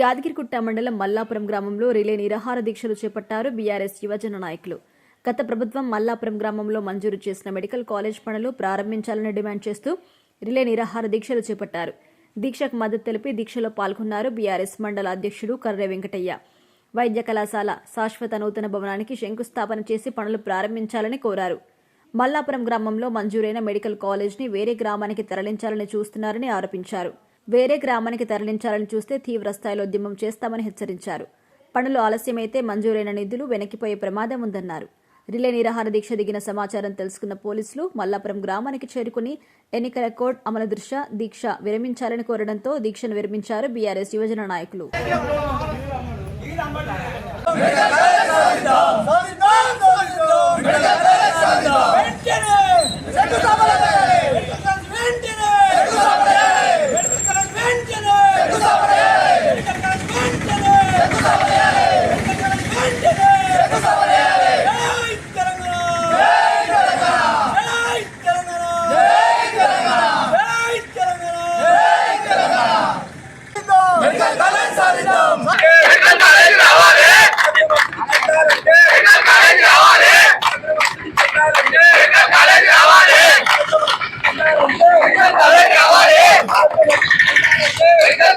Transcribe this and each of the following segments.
యాదగిరిగుట్ట మండలం మల్లాపురం గ్రామంలో రిలే నిరాహార దీక్షలు చేపట్టారు బీఆర్ఎస్ యువజన నాయకులు. గత ప్రభుత్వం మల్లాపురం గ్రామంలో మంజూరు చేసిన మెడికల్ కాలేజ్ పనులు ప్రారంభించాలని డిమాండ్ చేస్తూ రిలే నిరాహార దీక్షలు చేపట్టారు. దీక్షకు మద్దతు తెలిపి దీక్షలో పాల్గొన్నారు బీఆర్ఎస్ మండల అధ్యక్షుడు కర్రె వెంకటయ్య. వైద్య కళాశాల శాశ్వత నూతన భవనానికి శంకుస్థాపన చేసి పనులు ప్రారంభించాలని కోరారు. మల్లాపురం గ్రామంలో మంజూరైన మెడికల్ కాలేజ్ని వేరే గ్రామానికి తరలించాలని చూస్తున్నారని ఆరోపించారు. వేరే గ్రామానికి తరలించాలని చూస్తే తీవ్ర స్థాయిలో ఉద్యమం చేస్తామని హెచ్చరించారు. పనులు ఆలస్యమైతే మంజూరైన నిధులు వెనక్కిపోయే ప్రమాదం ఉందన్నారు. రిలే నిరాహార దీక్ష దిగిన సమాచారం తెలుసుకున్న పోలీసులు మల్లాపురం గ్రామానికి చేరుకుని ఎన్నికల కోడ్ అమలు దృష్ట్యా దీక్ష విరమించాలని కోరడంతో దీక్షను విరమించారు బీఆర్ఎస్ యువజన నాయకులు.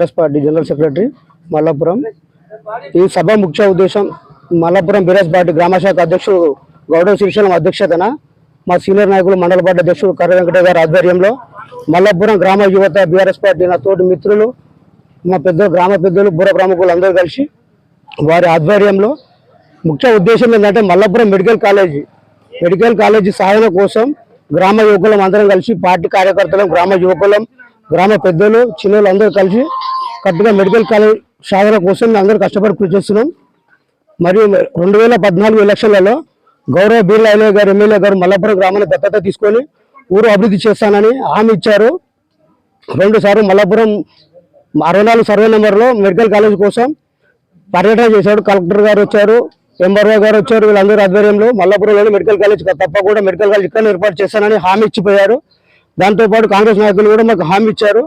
Congress party general secretary Mallapuram. ఈ సభ ముఖ్య ఉద్దేశం మల్లాపురం బీరాజ్ పార్టీ గ్రామశాఖ అధ్యక్షుడు గౌడవ శ్రీశైలం అధ్యక్షతన మా సీనియర్ నాయకులు మండల పార్టీ అధ్యక్షుడు కర్ర వెంకట గారి ఆధ్వర్యంలో మల్లాపురం గ్రామ యువత బీఆర్ఎస్ పార్టీ నా తోటి మిత్రులు మా పెద్ద గ్రామ పెద్దలు బుర్ర ప్రముఖులు అందరూ కలిసి వారి ఆధ్వర్యంలో ముఖ్య ఉద్దేశం ఏంటంటే Mallapuram medical college. Medical college సాధన కోసం గ్రామ యువకులం అందరం కలిసి పార్టీ కార్యకర్తలం గ్రామ యువకులం గ్రామ పెద్దలు చిన్నలు అందరూ కలిసి కరెక్ట్గా మెడికల్ కాలేజ్ సాధన కోసం అందరూ కష్టపడి కృషి చేస్తున్నాం. మరియు రెండు వేల పద్నాలుగు ఎలక్షన్లలో గౌరవ బీర్లా గారు ఎమ్మెల్యే గారు మల్లాపురం గ్రామాన్ని దత్తత తీసుకొని ఊరు అభివృద్ధి చేస్తానని హామీ ఇచ్చారు. రెండు సార్లు మల్లాపురం అరవై నాలుగు సర్వే నెంబర్లో మెడికల్ కాలేజ్ కోసం పర్యటన చేశాడు. కలెక్టర్ గారు వచ్చారు ఎంఆర్ఓ గారు వచ్చారు వీళ్ళందరూ ఆధ్వర్యంలో మల్లాపురంలోని మెడికల్ కాలేజ్ తప్పకుండా మెడికల్ కాలేజ్ ఇక్కడ ఏర్పాటు చేస్తానని హామీ ఇచ్చిపోయారు. దాంతోపాటు కాంగ్రెస్ నాయకులు కూడా మాకు హామీ ఇచ్చారు.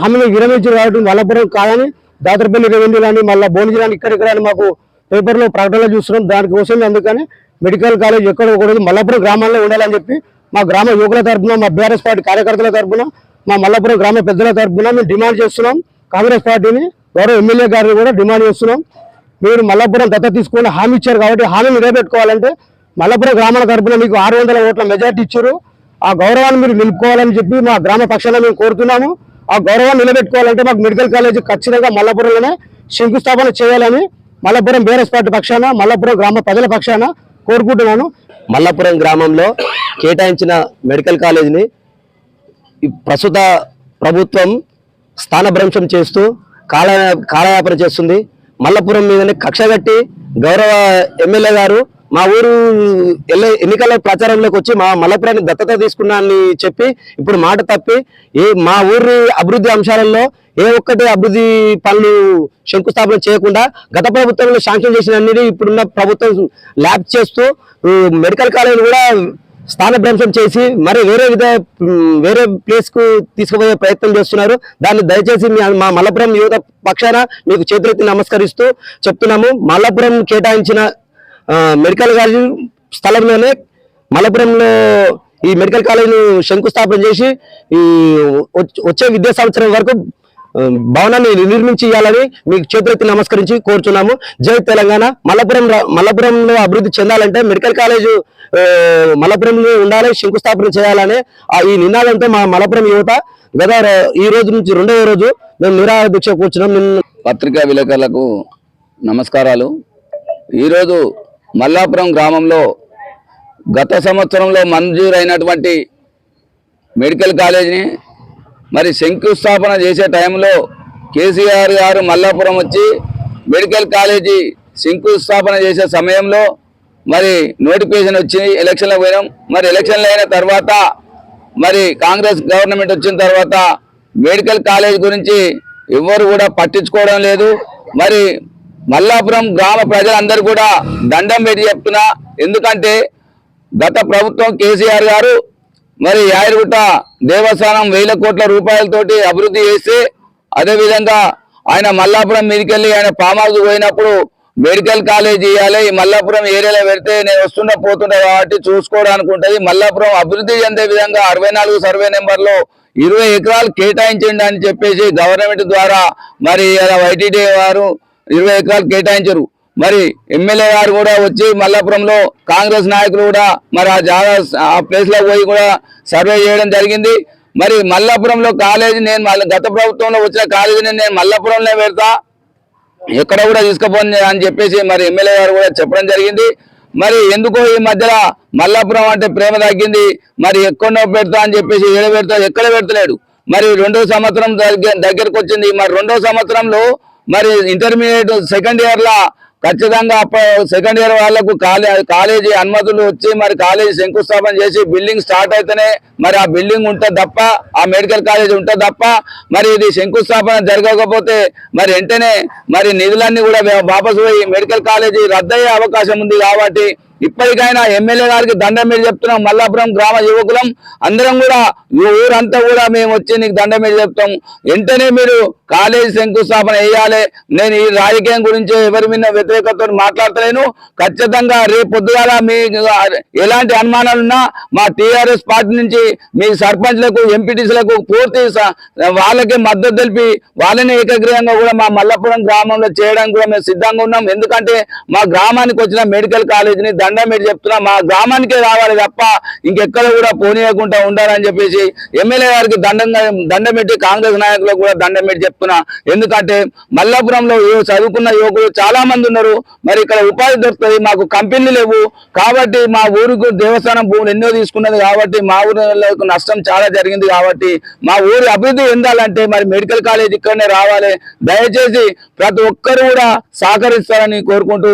హామీని విరమించారు కాబట్టి మల్లపురం కాదని దాతరపల్లి రెవెన్యూ కానీ మళ్ళీ భోజనం ఇక్కడిక్కడ ఇక్కడ అని మాకు పేపర్లో ప్రకటనలు చూస్తున్నాం. దానికోసం అందుకని మెడికల్ కాలేజ్ ఎక్కడ ఒకటి మల్లపురం గ్రామాల్లో ఉండాలని చెప్పి మా గ్రామ యువకుల తరఫున మా బీఆర్ఎస్ పార్టీ కార్యకర్తల తరఫున మా మల్లపురం గ్రామ పెద్దల తరఫున మేము డిమాండ్ చేస్తున్నాం. కాంగ్రెస్ పార్టీని గౌరవ ఎమ్మెల్యే గారిని కూడా డిమాండ్ చేస్తున్నాం. మీరు మల్లపురం దత్త తీసుకుని హామీ ఇచ్చారు కాబట్టి హామీ నిలబెట్టుకోవాలంటే మల్లపురం గ్రామాల తరఫున మీకు ఆరు వందల ఓట్ల మెజార్టీ ఇచ్చారు. ఆ గౌరవాన్ని మీరు నిలుపుకోవాలని చెప్పి మా గ్రామ పక్షాన మేము కోరుతున్నాము. ఆ గౌరవాన్ని నిలబెట్టుకోవాలంటే మాకు మెడికల్ కాలేజ్ ఖచ్చితంగా మల్లపురంలోనే శంకుస్థాపన చేయాలని మల్లపురం బీఆర్ఎస్ పార్టీ పక్షాన మల్లపురం గ్రామ ప్రజల పక్షాన కోరుకుంటున్నాను. మల్లాపురం గ్రామంలో కేటాయించిన మెడికల్ కాలేజీని ప్రస్తుత ప్రభుత్వం స్థానభ్రంశం చేస్తూ కాల కాలయాపన చేస్తుంది. మల్లపురం మీదనే కక్ష కట్టి గౌరవ ఎమ్మెల్యే గారు మా ఊరు ఎన్నికల ప్రచారంలోకి వచ్చి మా మలపురాన్ని దత్తత తీసుకున్నా అని చెప్పి ఇప్పుడు మాట తప్పి ఏ మా ఊరి అభివృద్ధి అంశాలలో ఏ ఒక్కటి అభివృద్ధి పనులు శంకుస్థాపన చేయకుండా గత ప్రభుత్వంలో శాంక్షన్ చేసిన అన్నిటి ఇప్పుడున్న ప్రభుత్వం ల్యాబ్ చేస్తూ మెడికల్ కాలేజీని కూడా స్థానభ్రంశం చేసి మరి వేరే విధ వేరే ప్లేస్కు తీసుకుపోయే ప్రయత్నం చేస్తున్నారు. దాన్ని దయచేసి మీ- మా మలపురం యువత పక్షాన మీకు చేతులెత్తి నమస్కరిస్తూ చెప్తున్నాము. మలపురం కేటాయించిన మెడికల్ కాలేజ్ స్థలంలోనే మలపురంలో ఈ మెడికల్ కాలేజ్ శంకుస్థాపన చేసి ఈ వచ్చే విద్యా సంవత్సరం వరకు భవనాన్ని నిర్మించి ఇవ్వాలని మీకు చేతులెత్తి నమస్కరించి కోరుచున్నాము. జై తెలంగాణ. మలపురం మలపురంలో అభివృద్ధి చెందాలంటే మెడికల్ కాలేజు మలపురంలో ఉండాలి శంకుస్థాపన చేయాలని ఆ ఈ నినాదంతో మా మలపురం యువత గత ఈ రోజు నుంచి రెండవ రోజు మేము నిరాహార దీక్ష కూర్చున్నాం. నిన్న పత్రికా విలేకరులకు నమస్కారాలు. ఈరోజు మల్లాపురం గ్రామంలో గత సంవత్సరంలో మంజూరైనటువంటి మెడికల్ కాలేజీని మరి శంకుస్థాపన చేసే టైంలో కేసీఆర్ గారు మల్లాపురం వచ్చి మెడికల్ కాలేజీ శంకుస్థాపన చేసే సమయంలో మరి నోటిఫికేషన్ వచ్చింది ఎలక్షన్లో పోయినాం. మరి ఎలక్షన్లు అయిన తర్వాత మరి కాంగ్రెస్ గవర్నమెంట్ వచ్చిన తర్వాత మెడికల్ కాలేజ్ గురించి ఎవ్వరు కూడా పట్టించుకోవడం లేదు. మరి మల్లాపురం గ్రామ ప్రజలందరూ కూడా దండం పెట్టి చెప్తున్నా. ఎందుకంటే గత ప్రభుత్వం కేసీఆర్ గారు మరి యాయరుగుట్ట దేవస్థానం వేల కోట్ల రూపాయలతోటి అభివృద్ధి చేస్తే అదేవిధంగా ఆయన మల్లాపురం మీదకెళ్ళి ఆయన ఫామ్ పోయినప్పుడు మెడికల్ కాలేజ్ ఇవ్వాలి ఈ మల్లాపురం ఏరియాలో పెడితే నేను వస్తున్నా పోతున్నా కాబట్టి చూసుకోవడానికి ఉంటుంది. మల్లాపురం అభివృద్ధి చెందే విధంగా అరవై నాలుగు సర్వే నెంబర్లో ఇరవై ఎకరాలు కేటాయించండి అని చెప్పేసి గవర్నమెంట్ ద్వారా మరి వైటీడీ వారు ఇరవై ఎకరాలు కేటాయించరు. మరి ఎమ్మెల్యే గారు కూడా వచ్చి మల్లాపురంలో కాంగ్రెస్ నాయకులు కూడా మరి ఆ జాగా ఆ ప్లేస్లో పోయి కూడా సర్వే చేయడం జరిగింది. మరి మల్లాపురంలో కాలేజీ నేను మళ్ళీ గత ప్రభుత్వంలో వచ్చిన కాలేజీని నేను మల్లాపురంలో పెడతా. ఎక్కడ కూడా తీసుకుపోని అని చెప్పేసి మరి ఎమ్మెల్యే గారు కూడా చెప్పడం జరిగింది. మరి ఎందుకో ఈ మధ్యలో మల్లాపురం అంటే ప్రేమ తగ్గింది. మరి ఎక్కడో పెడతా అని చెప్పేసి ఏడ పెడతా ఎక్కడ పెడతలేడు. మరి రెండో సంవత్సరం దగ్గర దగ్గరకు వచ్చింది మరి రెండో సంవత్సరంలో మరి ఇంటర్మీడియట్ సెకండ్ ఇయర్లో ఖచ్చితంగా సెకండ్ ఇయర్ వాళ్ళకు కాలే కాలేజీ అనుమతులు వచ్చి మరి కాలేజీ శంకుస్థాపన చేసి బిల్డింగ్ స్టార్ట్ అయితేనే మరి ఆ బిల్డింగ్ ఉంటుంది తప్ప ఆ మెడికల్ కాలేజ్ ఉంటుంది తప్ప మరి ఇది శంకుస్థాపన జరగకపోతే మరి వెంటనే మరి నిధులన్నీ కూడా వాపసు పోయి మెడికల్ కాలేజీ రద్దయ్యే అవకాశం ఉంది కాబట్టి ఇప్పటికైనా ఎమ్మెల్యే గారికి దండం మీద చెప్తున్నాం. మల్లాపురం గ్రామ యువకులం అందరం కూడా ఊరంతా కూడా మేము వచ్చి నీకు దండం మీద చెప్తాం. వెంటనే మీరు కాలేజీ శంకుస్థాపన వేయాలి నేను ఈ రాజకీయం గురించి ఎవరి మీద వ్యతిరేకతతో మాట్లాడతలేను. ఖచ్చితంగా రేపు పొద్దుగాల మీ ఎలాంటి అనుమానాలున్నా మా టీఆర్ఎస్ పార్టీ నుంచి మీ సర్పంచ్లకు ఎంపీటీసీలకు పూర్తి వాళ్ళకి మద్దతు తెలిపి వాళ్ళని ఏకగ్రీవంగా కూడా మా మల్లపురం గ్రామంలో చేయడానికి కూడా మేము సిద్ధంగా ఉన్నాం. ఎందుకంటే మా గ్రామానికి వచ్చిన మెడికల్ కాలేజీని దండం పెట్టి చెప్తున్నా మా గ్రామానికే రావాలి తప్ప ఇంకెక్కడ కూడా పోనీయకుండా ఉండాలని చెప్పేసి ఎమ్మెల్యే గారికి దండంగా దండం పెట్టి కాంగ్రెస్ నాయకులకు కూడా దండం పెట్టి చెప్తున్నా. ఎందుకంటే మల్లాపురంలో చదువుకున్న యువకులు చాలా మంది ఉన్నారు. మరి ఇక్కడ ఉపాధి దొరుకుతుంది మాకు కంపెనీలు లేవు. కాబట్టి మా ఊరికి దేవస్థానం భూములు ఎన్నో తీసుకున్నది కాబట్టి మా ఊరికి నష్టం చాలా జరిగింది కాబట్టి మా ఊరి అభివృద్ధి చెందాలంటే మరి మెడికల్ కాలేజ్ ఇక్కడనే రావాలి. దయచేసి ప్రతి ఒక్కరు కూడా సహకరిస్తారని కోరుకుంటూ